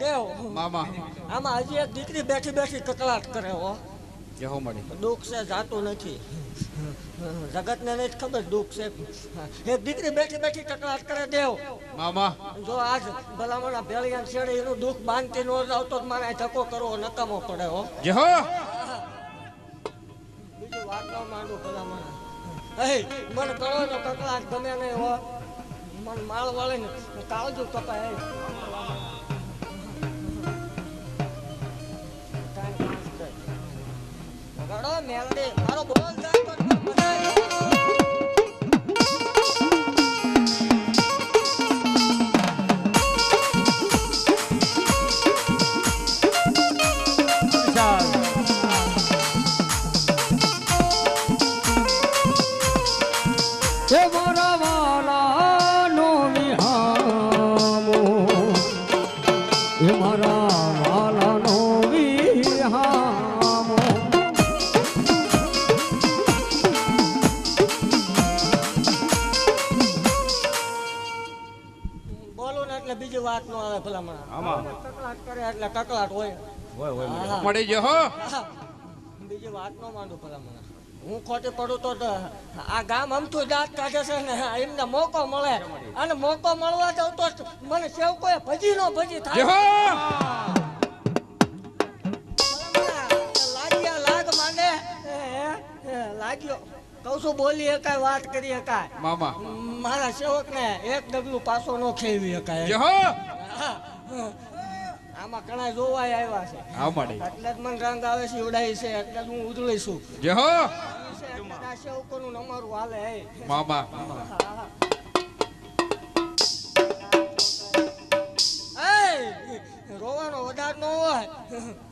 દેવ. મામા. આમાં હજી એક દીકરી બેઠી બેઠી કકળાટ કરે હો. જહો મળી દુઃખ છે જાતું નથી. જગતને નહીં ખબર દુઃખ છે. એક દીકરી બેઠી બેઠી કકળાટ કરે દેવ. મામા. જો આજ ભલામણા ભેળિયા છેડે એનું દુઃખ બાંધતી નો આવતો તો મારે ધક્કો કરવો નકામો પડે હો. જહો બીજું ન માંડું ભલામણા. એ મને કરો તો કકળાટ ગમે નહીં હો. મને માળ વાળે ને કાળજુ કપાય મેલડી મારો બોલ. એટલે બીજી વાત નો આવે ભલામણા. આમાં. કકળાટ કરે એટલે કકળાટ હોય. હા. મળી જો હો. બીજી વાત નો માંડું ભલામણા. હું ખોટી પડું તો આ ગામ અમથું દાંત કાઢે છે ને એમને મોકો મળે. અને મોકો મળવા જાવ તો મને સેવ કોઈ ભજી નો ભજી થાય. લાગ્યા લાગ માંડે લાગ્યો. કહું છું બોલી શકાય વાત કરી શકાય. મામા. મારા સેવક ને એક ડગલું પાછો નો ખેવી શકાય. આમાં ઘણા જોવાય આવ્યા છે. એટલે જ મને રંગ આવે છે ઉડાય છે એટલે હું ઉજળી છું. જહો આ સેવકોનું નમારું હાલે. હે. મામા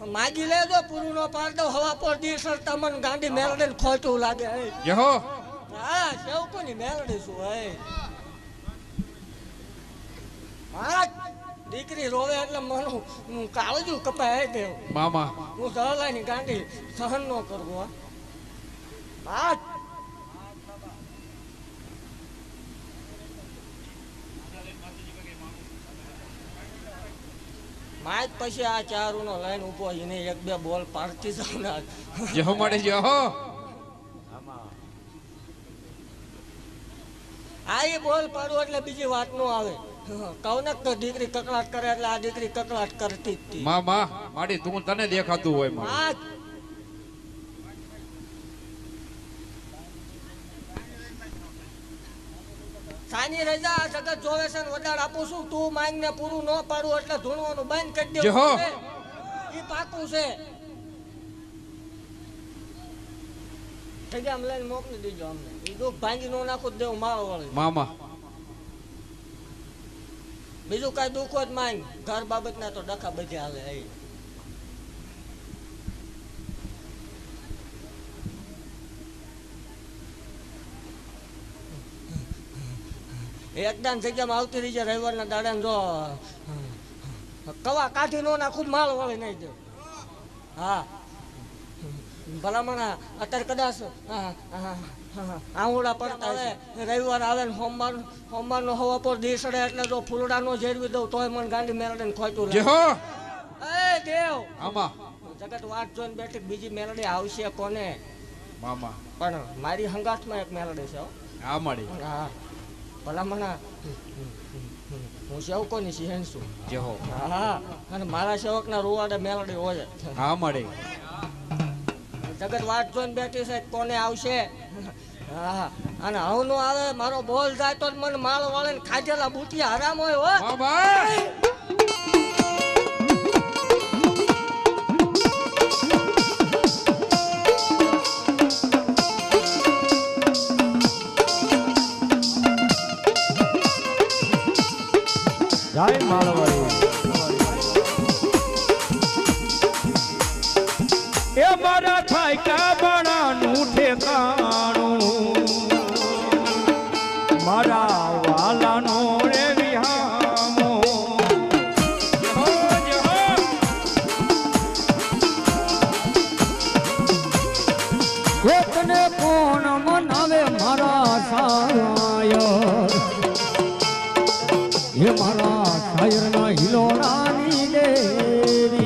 માગી લેજો પૂરું નો પાડતો હવા પર દી સરતા મને ગાંડી મેલડી ખોટું લાગે યહો. હા સેવકોની મેલડી છું હે? હા દીકરી રોવે એટલે મનું કાળજું કપાય દેવ મામા. હું સહલાની ગાંડી સહન ન કરવો હા. હા માય પછી આ ચારુ નો લાઈન ઊભો એને એક બે બોલ પાડતી જાવ ને મળે જો હો આ એ બોલ પાડો એટલે બીજી વાત નો આવે. કહું તો દીકરી કકડાટ કરે એટલે આ દીકરી કકડાટ કરતી જ હતી. મામા માડી તું તને દેખાતું હોયમાં સાની રજા આ જગત જોવે છે ને વધારે આપું છું. તું માંગ ને પૂરું ન પાડું એટલે ધૂણવાનું બંધ કરી દે એ પાકું છે. જગ્યા લઈને મોકલી દેજો અમને. ઈ દુઃખ ભાંગી નો નાખું જ દેવું મારો વાળી મામા. બીજું કાંઈ દુઃખ જ માંગ. ઘર બાબતના તો ડખા બધી હાલે એ એકદમ જગ્યામાં આવતી રહી જાય રવિવારના દાડાને જો કવા કાઢી નો નાખું માળ વળી નહીં દે. હા. ભલામણ અત્યારે કદાચ હા, હા, હા, આંગળા પડતા હવે રવિવાર આવે ને સોમવાર સોમવારનો હવા પર દી સડે એટલે જો ફૂલડાનો જેરવી દઉં તોય મને ગાંધી મેરડે ખોટું એ દેવ! આમાં. જગત વાત જોઈને બેઠી બીજી મેલડી આવશે કોને? મામા. પણ મારી હંગાથમાં એક મેલડી છે હા. મળી હા. ભલામણા. હું સેવકોની સિંહણ છું જહો. હા અને મારા સેવકના રૂવાડે મેલડી હોય. આ મળી. જગત વાત જોઈને બેઠી છે કોને આવશે? હા અને હવનો આવે મારો બોલ જાય તો મને માળ વાળે ખાધેલા બુટિયા હરામ હોય હો. મામા જય માળવાડી. એ મારા થાયકા શાયરના હિલોરાની લે દેવી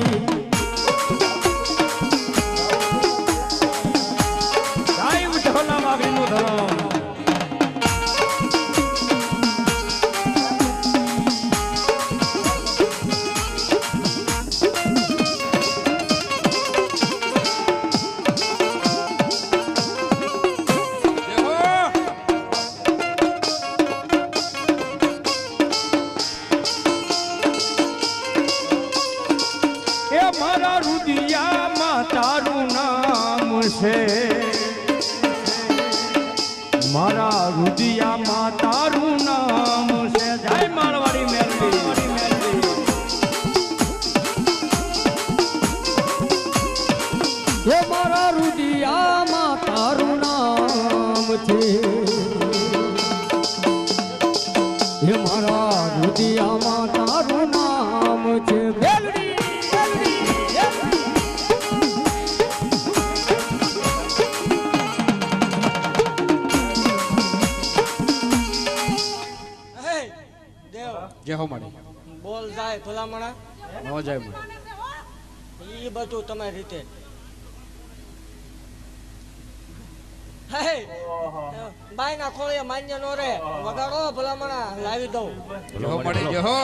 મારા રુદિયામાં તારું નામ છે. મારા રુદિયામાં તારું નામ છે. જય મારવાડી મેલડી. એ મારા રુદિયામાં તારું નામ છે. હે મારા રુદિયામાં તારું નામ છે. હો માડી બોલ જાય ભલામણા. નો જાય માડી એ બધું તમારી રીતે. હે. બાઈ ના ખોળીએ માન્ય નો રે. વગાડો ભલામણા લાવી દઉં. જય હો.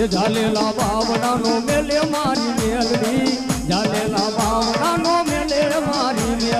હે ઝાલેલા ભાવનાનો મેલે મારી મેલડી. ઝાલેલા ભાવનાનો મેલે મારી મેલડી.